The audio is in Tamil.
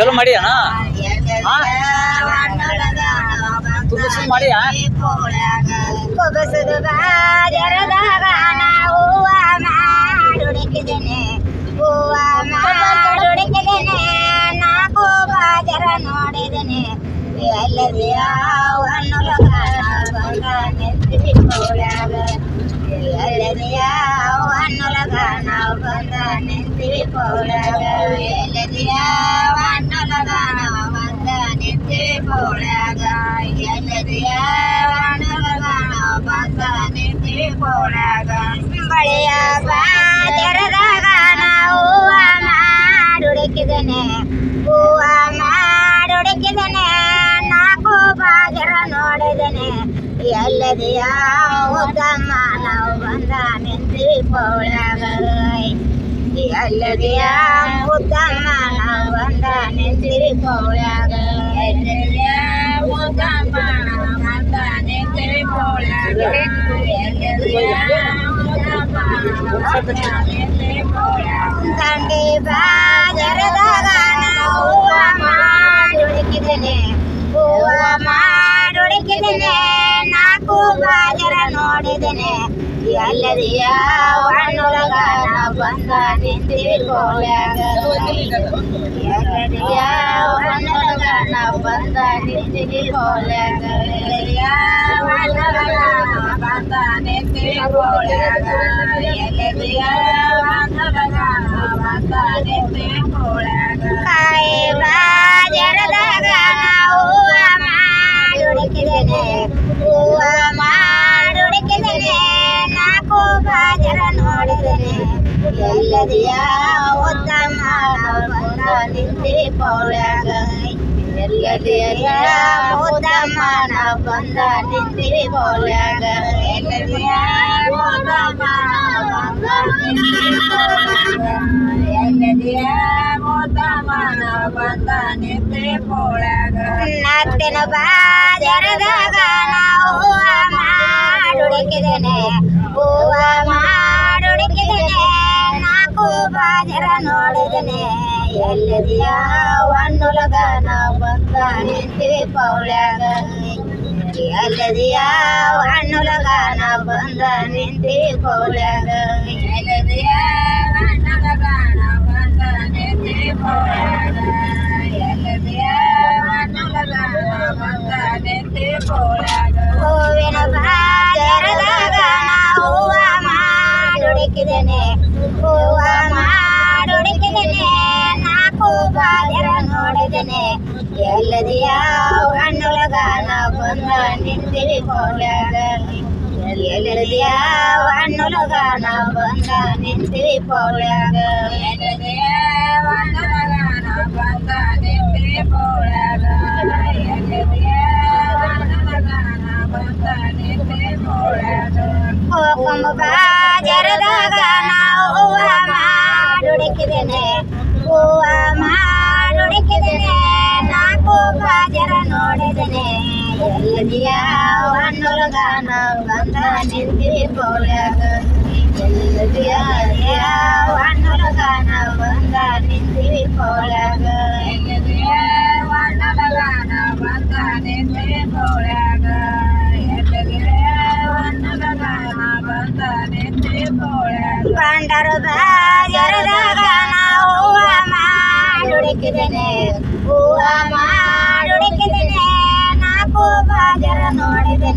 ಚಲೋ ಮಾಡಿ ಅಣ್ಣ ಹಾ? ವಣ್ಣೊಳಗ ನಾವು ಬಂದ ತುಳಸಿ ಮಾಡಿಯಾ? ನಿಂತಿವಿ ಪೌಳಾಗ ಕೊಬಸದ ಬಾಜರದಾಗ ನಾವು ಹೂವ ಮಾಡುಡಿಕಿದ್ದೇನೆ ಹೂವ ಮಾಡುಡಿಕಿದ್ದೇನೆ ನಾಲ್ಕು ಬಾಜರ ನೋಡಿದ್ದೇನೆ ಎಲ್ಲದಿಯ ವಣ್ಣೊಳಗ ನಾವು ಬಂದ ನಿಂತಿವಿ ಪೌಳಾಗ ಎಲ್ಲದಿಯ ವಣ್ಣೊಳಗ ನಾವು ಬಂದ ನಿಂತಿವಿ ಪೌಳಾಗ ಎಲ್ಲದಿಯ ವಣ್ಣೊಳಗ ನಾವು ಬಂದ ನಿಂತಿವಿ ಪೌಳಾಗ ಎಲ್ಲದಿಯ ವಣ್ಣೊಳಗ ನಾವು ಬಂದ ನಿಂತಿವಿ ಪೌಳಾಗ ಬಳೆಯ ಬಾಜರದಾಗ ನಾವು ಹೂವ ಮಾಡುಡಿಕಿದ್ದೇನೆ ಹೂವ ಮಾಡುಡಿಕಿದ್ದೇನೆ ನಾಲ್ಕು ಬಾಜರ ನೋಡಿದ್ದೇನೆ ಎಲ್ಲದೆಯ ಉತ್ತಮ ನಾವು ಬಂದ ನಿಂತಿವಿ ಪೌಳಾಗ நல்லதியாம் புத்தம்மா நான் வந்தானே திருக்கோளாக நல்லதியாம் புத்தம்மா நான் வந்தானே திருக்கோளாக நல்லதியாம் கண்டிப்பா ஜரதாக நான் ஊவமா ஜொலிக்குதுனே ஊவமா الذي وعن رغانا بندان بالقولاق يا الذي وعن رغانا بندان بالقولاق يا وعن رغانا بندان بالقولاق يا الذي وعن رغانا بندان بالقولاق خيبا جرى ಎಲ್ಲದಿಯ ಉತ್ತಮ ನಾವು ಬಂದ ನಿಂತಿವಿ ಪೌಳ್ಯಾಗ ಎಲ್ಲದಿಯ ಉತ್ತಮ ನಾವು ಬಂದ ನಿಂತಿವಿ ಪೌಳ್ಯಾಗ ಎಲ್ಲದಿಯ ಉತ್ತಮ ನಾವು ಬಂದ ನಿಂತಿವಿ ಪೌಳ್ಯಾಗ ಎಲ್ಲದಿಯ ಉತ್ತಮ ನಾವು ಬಂದ ನಿಂತಿವಿ ಪೌಳ್ಯಾಗ ನತ್ತಿನ ಬಾಜರದಾಗ ನಾವು ಹೂವ ಮಾಡುಡಿಕಿದ್ದೇನೆ ಹೂವ ಬಾಜರ ನೋಡಿದನೆ. ಎಲ್ಲದಿಯ ನಾವು ಬಂದ ನಿಂತಿವಿ ಪೌಳ್ಯಾಗ ಎಲ್ಲದಿಯ ಹಣ್ಣುಲಗ? ನಾವು ಬಂದ ನಿಂತಿವಿ ಪೌಳ್ಯಾಗ ಎಲ್ಲದಿಯ ಹಣ್ಣುಲಗ? ನಾವು ಬಂದ ನಿಂತಿವಿ ಪೌಳ್ಯಾಗ ಬಂದ ಪೌಳ್ಯಾಗ ಹೂವಿನ ಬಾಜರದಾಗ ನಾವು ಹೂವ ಮಾಡುಡಿಕಿದ್ದೇನೆ ಹೂವ ಮಾಡುಡಿಕಿದ್ದೇನೆ ನೋಡಿದ್ದೇನೆ ಎಲ್ಲದಿಯ ಹಣ್ಣೊಳಗ ನಾವು ಬಂದ ನಿಂತಿವಿ ಪೌಳ್ಯಾಗ ಎಲ್ಲದಿಯ ಹಣ್ಣೊಳಗ ನಾವು ಬಂದ ನಿಂತಿವಿ ಪೌಳ್ಯಾಗ ಎಲ್ಲದಿಯ ಹಣ್ಣೊಳಗ ನಾವು ಬಂದ ನಿಂತಿವಿ ಪೌಳ್ಯಾಗ எல்லதியாவ் அன்னொருகானம் வந்தான் என்று போலாக எல்லதியாவ் அன்னொருகானம் வந்தான் என்று போலாக எல்லதியாவ் அன்னொருகானம் வந்தான் என்று போலாக எல்லதியாவ் அன்னொருகானம் வந்தான் என்று போலாக பண்டருபா எரதகானா ஓவாமா நுடைக்குதனே ஓவாமா